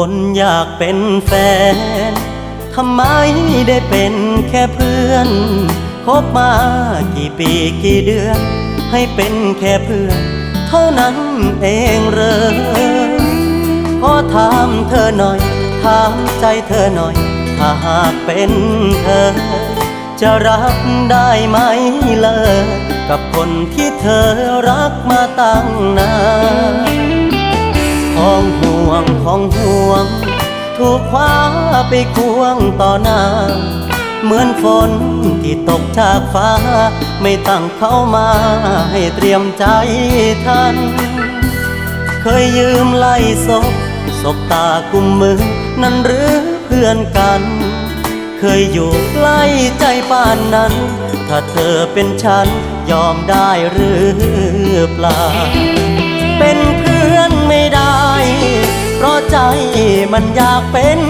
คนอยากเป็นแฟน ทำไมได้เป็นแค่เพื่อน คบมากี่ปีกี่เดือน ให้เป็นแค่เพื่อน เท่านั้นเองเหรอถามเธอหน่อย ถามใจเธอหน่อย ถ้าหากเป็นเธอ จะรับได้ไหมเลยกับคนที่เธอรักมาตั้งนาน ของห่วงของห่วง ถูกคว้าไปควงต่อหน้า เหมือนฝนที่ตกจากฟ้า ไม่ตั้งเขามาให้เตรียมใจทัน เคยยืมไล่ศพศพตากุมมือ นั่นหรือเพื่อนกัน เคยอยู่ใกล้ใจป่านนั้น ถ้าเธอเป็นฉันยอมได้หรือเปล่า เป็น มันอยากเป็น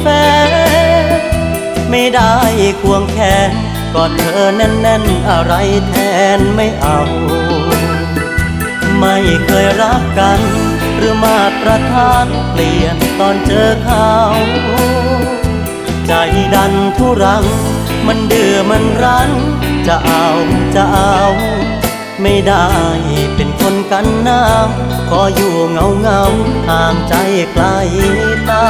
แฟน ไม่ได้ควงแขนกอดเธอแน่นๆ อะไรแทนไม่เอา ไม่เคยรักกัน หรือมาตรฐานเปลี่ยนตอนเจอเขาใจดันทุรัง มันเดือมันรั้น จะเอาจะเอา ไม่ได้เป็นคน กันหนาวขออยู่เงาเงาห่างใจไกลตา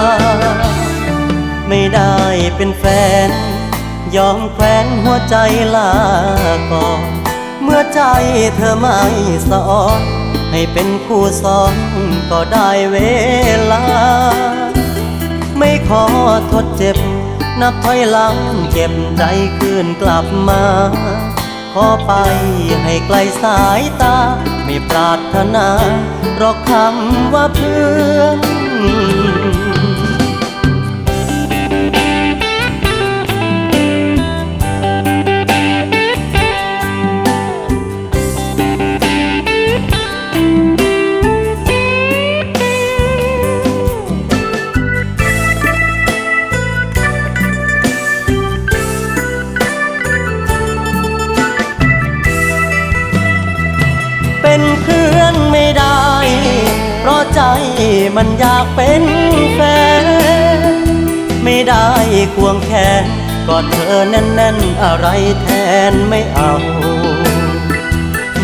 ไม่ได้เป็นแฟน ยอมแควนหัวใจลาก่อนเมื่อใจเธอไม่สอนให้เป็นคู่สอนก็ได้เวลา ไม่ขอทดเจ็บ นับถอยหลังเก็บใจคืนกลับมา ขอไปให้ไกลสายตา ไม่ารถนาหรอกคำว่าเพื่อน มันอยากเป็นแฟน ไม่ได้ควงแขนกอดเธอแน่นๆ อะไรแทนไม่เอา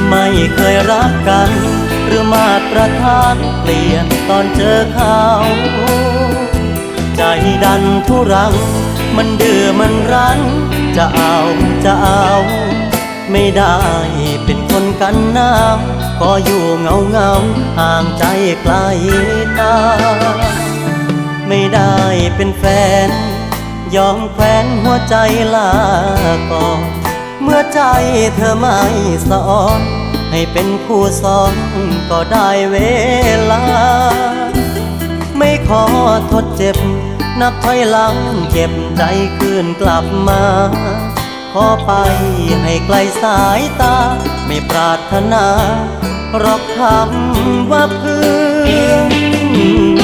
ไม่เคยรักกัน หรือมาตรฐานเปลี่ยนตอนเจอเขาใจดันทุรัง มันเดือมันรั้น จะเอาจะเอา ไม่ได้เป็น นกันหนาวก็อยู่เงาเงาห่างใจไกลตา ไม่ได้เป็นแฟน ยอมแควนหัวใจลาก่อนเมื่อใจเธอไม่สอนให้เป็นคู่สอนก็ได้เวลา ไม่ขอทดเจ็บ นับถอยหลังเก็บใจคืนกลับมา ขอไปให้ไกลสายตา ไม่ปรารถนารอกคำว่าเพื่อน